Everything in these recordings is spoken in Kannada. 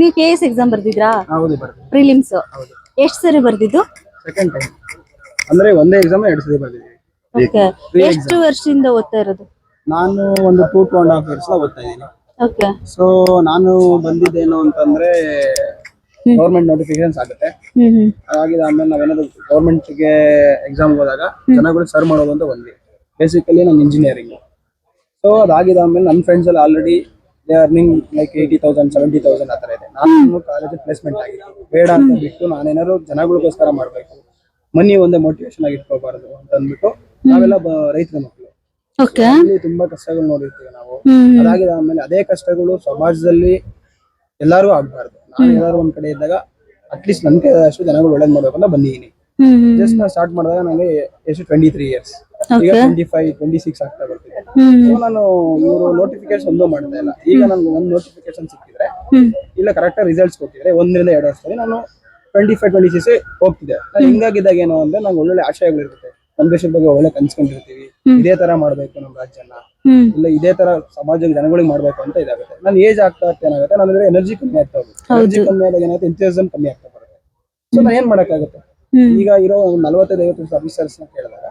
ನೀವು ಕೆ ಎಸ್ ಎಕ್ಸಾಮ್ ಬರ್ದಿದ್ರಾ? ಹೌದು ಬರ್ತೀನಿ ಪ್ರಿಲಿಮ್ಸ್ ಹೌದು. ಎಷ್ಟ್ ಸರಿ ಬರ್ದಿದ್ದು? ಸೆಕೆಂಡ್ ಟೈಮ್ ಅಂದ್ರೆ ಒಂದೇ ಎಕ್ಸಾಮ್ ಎರಡು ಸರಿ ಬರ್ದಿದ್ದೀವಿ ಓಕೆ ಎಷ್ಟು ವರ್ಷದಿಂದ ಓದ್ತಾ ಇರೋದು? ನಾನು ಒಂದು two two and half years ಓದ್ತಾ ಇದ್ದೀನಿ. ಓಕೆ ಸೊ ನಾನು ಬಂದಿದ್ದೇನು ಅಂತಂದ್ರೆ ಗೌರ್ಮೆಂಟ್ ನೋಟಿಫಿಕೇಶನ್ಸ್ ಆಗುತ್ತೆ. ಹ್ಮ್ ಆಮೇಲೆ ನಾವೇನಾದ್ರು ಗೌರ್ಮೆಂಟ್ಗೆ ಎಕ್ಸಾಮ್ ಹೋದಾಗ ಜನಗಳು ಸರ್ವ್ ಮಾಡೋದು ಅಂತ ಬಂದ್ವಿ. ಬೇಸಿಕಲಿ ನಾನು ಇಂಜಿನಿಯರಿಂಗ್ ಸೊ ಅದಾಗಿದೆ ಆಮೇಲೆ ನನ್ನ ಫ್ರೆಂಡ್ಸ್ ಎಲ್ಲ already they earning like eighty thousand seventy thousand ಆ ಥರ ಇದೆ. ನಾನು ಕಾಲೇಜ್ ಪ್ಲೇಸ್ಮೆಂಟ್ ಆಗಿತ್ತು ಬೇಡ ಅಂತ ಬಿಟ್ಟು ನಾನೇನಾದ್ರು ಜನಗಳಿಗೋಸ್ಕರ ಮಾಡಬೇಕು. ಮನಿ ಒಂದೇ ಮೋಟಿವೇಶನ್ ಆಗಿ ಇಟ್ಕೋಬಾರ್ದು ಅಂತ ಅಂದ್ಬಿಟ್ಟು ನಾವೆಲ್ಲ ರೈತರ ಮಕ್ಕಳು. ಅಲ್ಲಿ ಇಲ್ಲಿ ತುಂಬಾ ಕಷ್ಟಗಳು ನೋಡಿರ್ತೀವಿ ನಾವು. ಅದಾಗಿದ ಆಮೇಲೆ ಅದೇ ಕಷ್ಟಗಳು ಸಮಾಜದಲ್ಲಿ ಎಲ್ಲರೂ ಆಗ್ಬಾರ್ದು. ನಾನು ಏನಾದ್ರು ಒಂದ್ ಕಡೆ ಇದ್ದಾಗ ಅಟ್ಲೀಸ್ಟ್ ನನ್ ಅಷ್ಟು ಜನಗಳು ಒಳ್ಳೇದ್ ಮಾಡ್ಬೇಕು ಅಂತ ಬಂದಿದ್ದೀನಿ ಜಸ್ಟ್ ನಾ ಸ್ಟಾರ್ಟ್ ಮಾಡಿದಾಗ ನನಗೆ ಎಷ್ಟು ಟ್ವೆಂಟಿ ತ್ರೀ ಇಯರ್ಸ್ ಈಗ ಟ್ವೆಂಟಿ ಫೈವ್ ಟ್ವೆಂಟಿ ಸಿಕ್ಸ್ ಆಗ್ತಾ ಬರ್ತಿದೆ. ಸೊ ನಾನು ಇವರು ನೋಟಿಫಿಕೇಶನ್ ಒಂದೂ ಮಾಡ್ತಾ ಇಲ್ಲ. ಈಗ ನನ್ಗೆ ಒಂದು ನೋಟಿಫಿಕೇಶನ್ ಸಿಕ್ಕಿದ್ರೆ ಇಲ್ಲ ಕರೆಕ್ಟ್ ರಿಸಲ್ಟ್ಸ್ ಕೊಟ್ಟಿದ್ರೆ ಒಂದರಿಂದ ಎರಡು ವರ್ಷದಲ್ಲಿ ನಾನು ಟ್ವೆಂಟಿ ಫೈವ್ ಟ್ವೆಂಟಿ ಸಿಕ್ಸ್ ಹೋಗ್ತಿದ್ದೆ ನಾನು ಹಿಂಗಾಗಿದ್ದಾಗ ಏನು ಅಂದ್ರೆ ನಂಗೆ ಒಳ್ಳೊಳ್ಳೆ ಆಶಯಗಳಿರುತ್ತೆ. ನಮ್ಮ ದೇಶದ ಬಗ್ಗೆ ಒಳ್ಳೆ ಕನ್ಸ್ಕೊಂಡಿರ್ತೀವಿ. ಇದೇ ತರ ಮಾಡ್ಬೇಕು ನಮ್ಮ ರಾಜ್ಯನ. ಇಲ್ಲ ಇದೇ ತರ ಸಮಾಜಕ್ಕೆ ಜನಗಳಿಗೆ ಮಾಡ್ಬೇಕು ಅಂತ ಇದಾಗುತ್ತೆ. ನಾನು ಏಜ್ ಆಗ್ತಾ ಏನಾಗುತ್ತೆ ನನ್ನ ಎನರ್ಜಿ ಕಮ್ಮಿ ಆಗ್ತಾ ಹೋಗುತ್ತೆ. ಎನರ್ಜಿ ಕಮ್ಮಿ ಆದಾಗ ಏನಾಗುತ್ತೆ ಎಂಥೂಸಿಸಮ್ ಕಮ್ಮಿ ಆಗ್ತಾ ಬರುತ್ತೆ. ಸೊ ನಾನು ಏನ್ ಮಾಡಕ್ಕಾಗುತ್ತೆ? ಈಗ ಇರೋ ನಲವತ್ತೈದು ಐವತ್ತು ವರ್ಷ ಆಫೀಸರ್ಸ್ನ ಕೇಳಿದಾಗ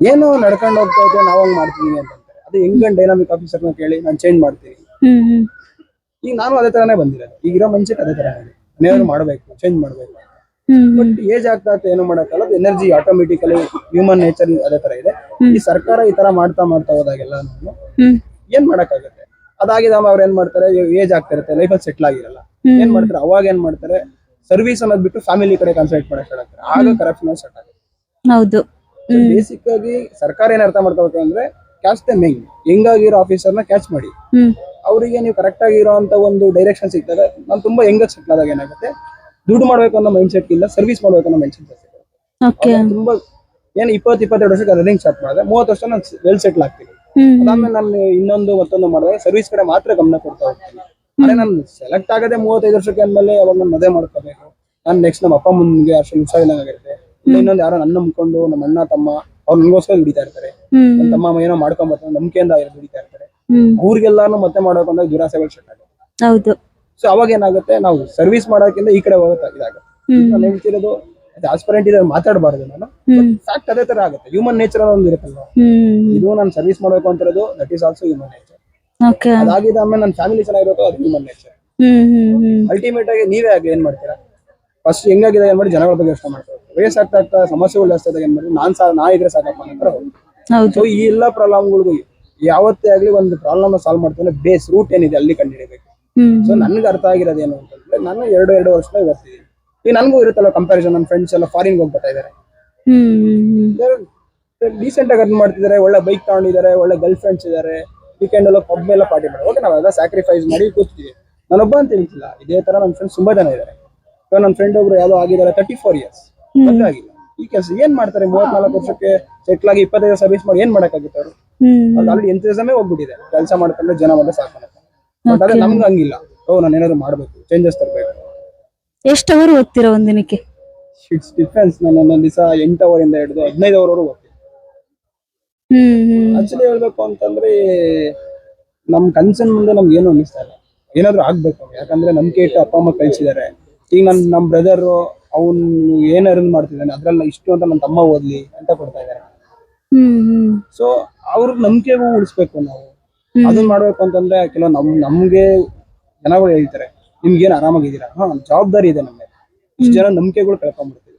ಏನೋ ನಡ್ಕೊಂಡು ಹೋಗ್ತಾ ಇದ್ದೆ ನಾವು ಹಂಗ್ ಮಾಡ್ತೀವಿ ಅಂತ ಅದು ಹೆಂಗ್ ಡೈನಾಮಿಕ್ ಆಫೀಸರ್ನ ಕೇಳಿ ನಾನು ಚೇಂಜ್ ಮಾಡ್ತೀನಿ. ಈಗ ನಾನು ಅದೇ ತರನೇ ಬಂದಿರೋದು. ಈಗಿರೋ ಇರೋ ಮನುಷ್ಯಕ್ಕೆ ಅದೇ ತರ ಇದೆ ಮನೆಯವರು ಮಾಡ್ಬೇಕು ಚೇಂಜ್ ಮಾಡ್ಬೇಕು ಬಟ್ ಏಜ್ ಆಗ್ತಾ ಏನು ಮಾಡಕ್ಕಲ್ಲ ಎನರ್ಜಿ ಆಟೋಮೆಟಿಕಲಿ ಹ್ಯೂಮನ್ ನೇಚರ್ ಅದೇ ತರ ಇದೆ. ಈ ಸರ್ಕಾರ ಈ ತರ ಮಾಡ್ತಾ ಮಾಡ್ತಾ ಹೋದಾಗೆಲ್ಲ ಏನ್ ಮಾಡಕ್ಕಾಗತ್ತೆ ಅದಾಗಿದೆ ಅವ್ರು ಏನ್ ಮಾಡ್ತಾರೆ? ಏಜ್ ಆಗ್ತಾ ಇರುತ್ತೆ ಅಲ್ಲಿ ಸೆಟ್ಲ್ ಆಗಿರಲ್ಲ. ಏನ್ ಮಾಡ್ತಾರೆ? ಅವಾಗ ಏನ್ ಮಾಡ್ತಾರೆ? ಸರ್ವಿಸ್ ಅನ್ನೋದ್ ಬಿಟ್ಟು ಫ್ಯಾಮಿಲಿ ಕಡೆ ಕಾನ್ಸಂಟ್ರೇಟ್ ಮಾಡಕ್ ಆಗ ಕರಪ್ಷನ್ ಸ್ಟಾರ್ಟ್ ಆಗುತ್ತೆ. ಹೌದು. ಬೇಸಿಕ್ ಆಗಿ ಸರ್ಕಾರ ಏನ್ ಅರ್ಥ ಮಾಡ್ಕೋಬೇಕು ಅಂದ್ರೆ ಕ್ಯಾಚ್ ದ ಮೆಂಗ್ ಹೆಂಗಾಗಿರೋ ಆಫೀಸರ್ನ ಕ್ಯಾಚ್ ಮಾಡಿ. ಅವರಿಗೆ ನೀವು ಕರೆಕ್ಟ್ ಆಗಿರೋಂತ ಒಂದು ಡೈರೆಕ್ಷನ್ ಸಿಗ್ತದೆ. ನಾನು ತುಂಬಾ ಹೆಂಗ್ ಸೆಟ್ಲ್ ಆದಾಗ ಏನಾಗುತ್ತೆ? ದುಡ್ಡು ಮಾಡ್ಬೇಕು ಅನ್ನೋ ಮೈಂಡ್ ಸೆಟ್ ಇಲ್ಲ ಸರ್ವಿಸ್ ಮಾಡ್ಬೇಕು ಅನ್ನೋ ಮೈಂಡ್ ಸೆಟ್ ತುಂಬಾ ಏನ್ ಇಪ್ಪತ್ತು ಇಪ್ಪತ್ತೆರಡು ವರ್ಷಕ್ಕೆ ರನ್ನಿಂಗ್ ಸ್ಟಾರ್ಟ್ ಮಾಡಿದೆ ಮೂವತ್ತು ವರ್ಷ ನಾನು ವೆಲ್ ಸೆಟ್ಲ್ ಆಗ್ತೀನಿ. ಅದಾದ್ಮೇಲೆ ನಾನು ಇನ್ನೊಂದು ಮತ್ತೊಂದು ಮಾಡಿದಾಗ ಸರ್ವಿಸ್ ಕಡೆ ಮಾತ್ರ ಗಮನ ಕೊಡ್ತಾ ಹೋಗ್ತೀನಿ. ಅದೇ ನಾನು ಸೆಲೆಕ್ಟ್ ಆಗದೆ ಮೂವತ್ತೈದು ವರ್ಷಕ್ಕೆ ಅಂದ್ಮೇಲೆ ಅವಾಗ ನಾನು ಮದುವೆ ಮಾಡ್ಕೋಬೇಕು. ನಾನು ನೆಕ್ಸ್ಟ್ ನಮ್ಮ ಅಪ್ಪ ಮುಂದೆ ಅಷ್ಟು ಹುಷಾರಿಲ್ಲ ಇಲ್ಲ ಇನ್ನೊಂದು ಯಾರೋ ನನ್ನ ನಂಬ್ಕೊಂಡು ನಮ್ಮ ಅಣ್ಣ ತಮ್ಮ ಅವ್ರು ನನಗೋಸ್ಕರ ದುಡಿತಾ ಇರ್ತಾರೆ. ನನ್ನ ತಮ್ಮ ಏನೋ ಮಾಡ್ಕೊಂಡ್ ಬರ್ತಾರೆ ನಂಬಿಕೆಯಿಂದ ಅವ್ರು ದುಡಿತಾ ಇರ್ತಾರೆ. ಊರಿಗೆಲ್ಲಾನು ಮತ್ತೆ ಮಾಡೋಕಂದ್ರೆ ದುರಾಸೆಗಳು ಸ್ಟಾರ್ಟ್ ಆಗುತ್ತೆ. ಹೌದು. ಸೊ ಅವಾಗ ಏನಾಗುತ್ತೆ ನಾವು ಸರ್ವಿಸ್ ಮಾಡೋಕಿಂತ ಈ ಕಡೆ ಹೋಗುತ್ತೆ ಇದಾಗುತ್ತೆ. ಹ್ಮ್. ನಾನು ಹೇಳ್ತಿರೋದು ಆಸ್ಪರೆಂಟ್ ಇದೆ ಮಾತಾಡಬಾರ್ದು ನಾನು. ಫ್ಯಾಕ್ಟ್ ಅದೇ ತರ ಆಗುತ್ತೆ. ಹ್ಯೂಮನ್ ನೇಚರ್ ಒಂದು ಇರುತ್ತಲ್ವಾ? ಇದು ನಾನು ಸರ್ವಿಸ್ ಮಾಡಬೇಕು ಅಂತಿರೋದು that is also human nature okay ಅದಾಗಿದ ಆಮೇಲೆ ನನ್ನ ಫ್ಯಾಮಿಲಿ ಚೆನ್ನಾಗಿರ್ಬೇಕು ಅದು ಹ್ಯೂಮನ್ ನೇಚರ್ ಅಲ್ಟಿಮೇಟ್ ಆಗಿ ನೀವೇ ಆಗಿ ಏನ್ ಮಾಡ್ತೀರಾ? ಫಸ್ಟ್ ಹೆಂಗಾಗಿದೆ ಏನ್ ಮಾಡಿ ಜನಗಳ ಬಗ್ಗೆ ಯೋಚನೆ ಮಾಡ್ತಾರೆ. ವಯಸ್ಸಾಗ್ತಾ ಆಗ್ತಾ ಸಮಸ್ಯೆಗಳು ಜಾಸ್ತಿ ಆದಾಗ ಏನ್ ಮಾಡಿ ನಾನ್ ಸಾ ನಾ ಇದ್ರೆ ಸಾಕಪ್ಪ ಸೊ ಈ ಎಲ್ಲ ಪ್ರಾಬ್ಲಮ್ಗಳಿಗೂ ಯಾವತ್ತೇ ಆಗ್ಲಿ ಒಂದು ಪ್ರಾಬ್ಲಮ್ ಸಾಲ್ವ್ ಮಾಡ್ತಾನೆ ಬೇಸ್ ರೂಟ್ ಏನಿದೆ ಅಲ್ಲಿ ಕಂಡುಹಿಡಿಬೇಕು. ಸೊ ನನ್ಗೆ ಅರ್ಥ ಆಗಿರೋದು ಏನು ಅಂತಂದ್ರೆ ನಾನು ಎರಡು ಎರಡು ವರ್ಷ ಓದ್ತಿದ್ದೀನಿ. ಈಗ ನನಗೂ ಇರುತ್ತಲ್ಲ ಕಂಪ್ಯಾರಿಸನ್ ನನ್ನ ಫ್ರೆಂಡ್ಸ್ ಎಲ್ಲ ಫಾರಿನ್ ಹೋಗ್ಬಿಡ್ತಾ ಇದ್ದಾರೆ. ಡೀಸೆಂಟ್ ಆಗಿ ಅರ್ನ್ ಮಾಡ್ತಿದ್ದಾರೆ ಒಳ್ಳೆ ಬೈಕ್ ತಗೊಂಡಿದ್ದಾರೆ ಒಳ್ಳೆ ಗರ್ಲ್ ಫ್ರೆಂಡ್ಸ್ ಇದ್ದಾರೆ ವೀಕೆಂಡ್ ಎಲ್ಲ ಪಬ್ ಎಲ್ಲ ಪಾರ್ಟಿ ಮಾಡಿ ಓಕೆ ನಾವೆಲ್ಲ ಸ್ಯಾಕ್ರಿಫೈಸ್ ಮಾಡಿ ಕೂತಿದ್ದೀವಿ ನಾನೊಬ್ಬ ಅಂತ ಹೇಳ್ತಿಲ್ಲ. ಇದೇ ತರ ನನ್ನ ಫ್ರೆಂಡ್ಸ್ ತುಂಬಾ ಜನ ಇದ್ದಾರೆ. ಇವಾಗ ನನ್ನ ಫ್ರೆಂಡ್ ಒಬ್ರು ಯಾವ್ದೋ ಆಗಿದ್ದಾರೆ ತರ್ಟಿ ಫೋರ್ ಇಯರ್ಸ್ ಮದುವೆ ಆಗಿಲ್ಲ. ಈ ಕೆಲಸ ಏನ್ ಮಾಡ್ತಾರೆ? ಮೂವತ್ನಾಲ್ಕು ವರ್ಷಕ್ಕೆ ಸೆಟ್ಲ್ ಆಗಿ ಇಪ್ಪತ್ತೈದು ಸರ್ವಿಸ್ ಮಾಡಿ ಏನ್ ಮಾಡಕ್ಕಾಗುತ್ತೆ ಅವರು? ಅವ್ರು ಆಲ್ರೆಡಿ ಎಂತಸಮೇ ಹೋಗ್ಬಿಟ್ಟಿದೆ. ಕೆಲಸ ಮಾಡ್ಕೊಂಡ್ರೆ ಜನ ಮತ್ತೆ ಸಾಕು ಬಟ್ ಅದೇ ನಮ್ಗೆ ಹಂಗಿಲ್ಲ. ಓ ನಾನು ಏನಾದ್ರು ಮಾಡ್ಬೇಕು. ಚೇಂಜಸ್ ತರಬೇಕು. ಎಷ್ಟು ಅವರ್ ಓದ್ತೀರಾ ಒಂದಿನಕ್ಕೆ ಇಟ್ಸ್ ಡಿಫ್ರೆನ್ಸ್ ನಾನು ಒಂದೊಂದು ದಿವಸ ಎಂಟು ಇಂದ ಹಿಡಿದು ಹದಿನೈದು ಅವರ್ ಹ್ಮ್ ಆಕ್ಚುಲಿ ಹೇಳ್ಬೇಕು ಅಂತಂದ್ರೆ ನಮ್ ಕನ್ಸನ್ ಮುಂದೆ ನಮ್ಗೆ ಏನು ಅನ್ನಿಸ್ತಾ ಇಲ್ಲ. ಏನಾದ್ರು ಆಗ್ಬೇಕು. ಯಾಕಂದ್ರೆ ನಂಬಿಕೆ ಇಟ್ಟು ಅಪ್ಪ ಅಮ್ಮ ಕಳ್ಸಿದ್ದಾರೆ. ಈಗ ನನ್ ನಮ್ ಬ್ರದರ್ ಅವ್ನು ಏನ್ ಅರ್ನ್ ಮಾಡ್ತಿದ್ದಾನೆ ಅದ್ರಲ್ಲಿ ಇಷ್ಟು ಅಂತ ನನ್ನ ತಮ್ಮ ಓದ್ಲಿ ಅಂತ ಕೊಡ್ತಾ ಇದ್ದಾರೆ ಹ್ಮ್ ಹ್ಮ್. ಸೊ ಅವ್ರ ನಂಬಿಕೆಗೂ ಉಳಿಸ್ಬೇಕು ನಾವು. ಅದನ್ನ ಮಾಡ್ಬೇಕು ಅಂತಂದ್ರೆ ಕೆಲವು ನಮ್ ನಮ್ಗೆ ಜನಗಳು ಹೇಳ್ತಾರೆ ನಿಮ್ಗೇನ್ ಆರಾಮಾಗಿದ್ದೀರಾ? ಹಾ ಜವಾಬ್ದಾರಿ ಇದೆ ನಮ್ಗೆ. ಇಷ್ಟು ಜನ ನಂಬಿಕೆಗಳು ಕಳ್ಕೊಂಡ್ಬಿಡ್ತೀವಿ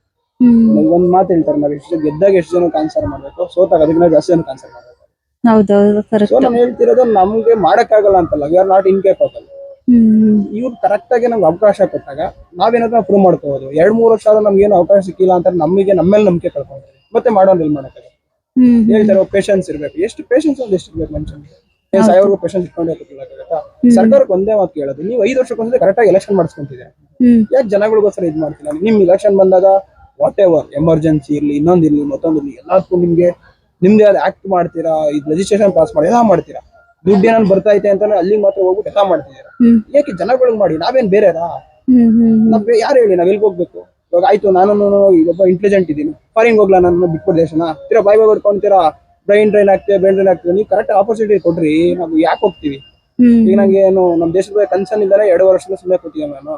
ಒಂದ್ ಮಾತು ಹೇಳ್ತಾರೆ ನಾವು ಎಷ್ಟು ಗೆದ್ದಾಗ ಎಷ್ಟು ಜನ ಕಾನ್ಸರ್ ಮಾಡ್ಬೇಕು? ಸೋತಾಗ ಅದಕ್ಕಿಂತ ಜಾಸ್ತಿ ಜನ ಕಾನ್ಸರ್ ಮಾಡ್ಬೇಕು. ಹೌದೌದು ಸೊ ಕರೆಕ್ಟ್ ಹೇಳ್ತಿರೋದು ನಮ್ಗೆ ಮಾಡಕ್ಕಾಗಲ್ಲ ಅಂತಲ್ಲ ವಿ ಆರ್ ನಾಟ್ ಇನ್ಕೇಪಬಲ್ ಇವ್ರು ಕರೆಕ್ಟ್ ಆಗಿ ನಮ್ಗೆ ಅವಕಾಶ ಕೊಟ್ಟಾಗ ನಾವೇನಾದ್ರೂ ಪ್ರೂವ್ ಮಾಡ್ಕೋಬಹುದು ಎರಡ್ ಮೂರು ವರ್ಷ ಆದ್ರೂ ನಮ್ಗೆ ಏನು ಅವಕಾಶ ಸಿಕ್ಕಿಲ್ಲ ಅಂತ ನಮಗೆ ನಮ್ಮೇಲೆ ನಂಬಿಕೆ ಕಳ್ಕೊಂಡ್ರೆ. ಮತ್ತೆ ಮಾಡೋನ್ ಇಲ್ಲಿ ಹ್ಮ್. ಹೇಳ್ತಾರೆ ಪೇಷನ್ಸ್ ಇರ್ಬೇಕು. ಎಷ್ಟು ಪೇಷನ್ಸ್ ಒಂದು ಎಷ್ಟು ಇರ್ಬೇಕು ಮನುಷ್ಯನಿಗೆ? ಏನ್ ಸಾಯೋರ್ಗು ಪೇಷನ್ಸ್ ಇಟ್ಕೊಂಡು ಸರ್ಕಾರಕ್ಕೆ ಒಂದೇ ಮಾತು ಕೇಳೋದು ನೀವು ಐದು ವರ್ಷಕ್ಕೊಂದ್ಸಲ ಕರೆಕ್ಟ್ ಆಗಿ ಎಲೆಕ್ಷನ್ ಮಾಡಿಸ್ಕೊಂತಿದೆ. ಯಾಕೆ ಜನಗಳಿಗೋಸ್ಕರ ಇದು ಮಾಡ್ತೀನಿ ನಿಮ್ ಇಲೆಕ್ಷನ್ ಬಂದಾಗ ವಾಟ್ ಎವರ್ ಎಮರ್ಜೆನ್ಸಿ ಇರ್ಲಿ ಇನ್ನೊಂದ್ ಇರ್ಲಿ ಮತ್ತೊಂದು ಇರ್ಲಿ ಎಲ್ಲದಕ್ಕೂ ನಿಮ್ಗೆ ನಿಮ್ದೇ ಆದ ಆಕ್ಟ್ ಮಾಡ್ತೀರಾ ಇದು ರಿಜಿಸ್ಟ್ರೇಷನ್ ಪಾಸ್ ಮಾಡಿ ಎಲ್ಲ ಮಾಡ್ತೀರಾ. ದುಡ್ಡು ಏನಾದ್ರು ಬರ್ತಾ ಐತೆ ಅಂತ ಅಲ್ಲಿ ಮಾತ್ರ ಹೋಗ್ಬಿಟ್ಟು ಎಲ್ಲ ಮಾಡ್ತಿದ್ದೀರಾ? ಯಾಕೆ ಜನಗಳು ಮಾಡಿ? ನಾವೇನ್ ಹ್ಮ್ ನಾವ್ ಯಾರು ಹೇಳಿ ನಾವ್ ಎಲ್ಲಿ ಹೋಗ್ಬೇಕು? ಇವಾಗ ಆಯ್ತು ನಾನು ಒಬ್ಬ ಇಂಟೆಲಿಜೆಂಟ್ ಇದ್ದೀನಿ. ಫಾರಿನ್ ಹೋಗ್ಲಾ ನಾನು ಬಿಟ್ಬಿಟ್ಟು ದೇಶನ? ತೀರಾ ಬಾಯ್ ಬಾಯ್ ಬರ್ಕೊಂತೀರಾ ಬ್ರೈನ್ ಡ್ರೈನ್ ಆಗ್ತದೆ ಬ್ರೈನ್ ಡ್ರೈನ್ ಆಗ್ತದೆ ನೀವು ಕರೆಕ್ಟ್ ಆಪರ್ಚುನಿಟಿ ಕೊಡ್ರಿ. ನಾವು ಯಾಕೆ ಹೋಗ್ತೀವಿ? ಈಗ ನಂಗೆ ಏನು ನಮ್ಮ ದೇಶದ ಬಗ್ಗೆ ಕನ್ಸರ್ನ್ ಇದ್ದಾರೆ ಎರಡು ವರ್ಷದಿಂದ ಸುಮ್ಮನೆ ಕೂತಿದ್ದೆ ನಾನು.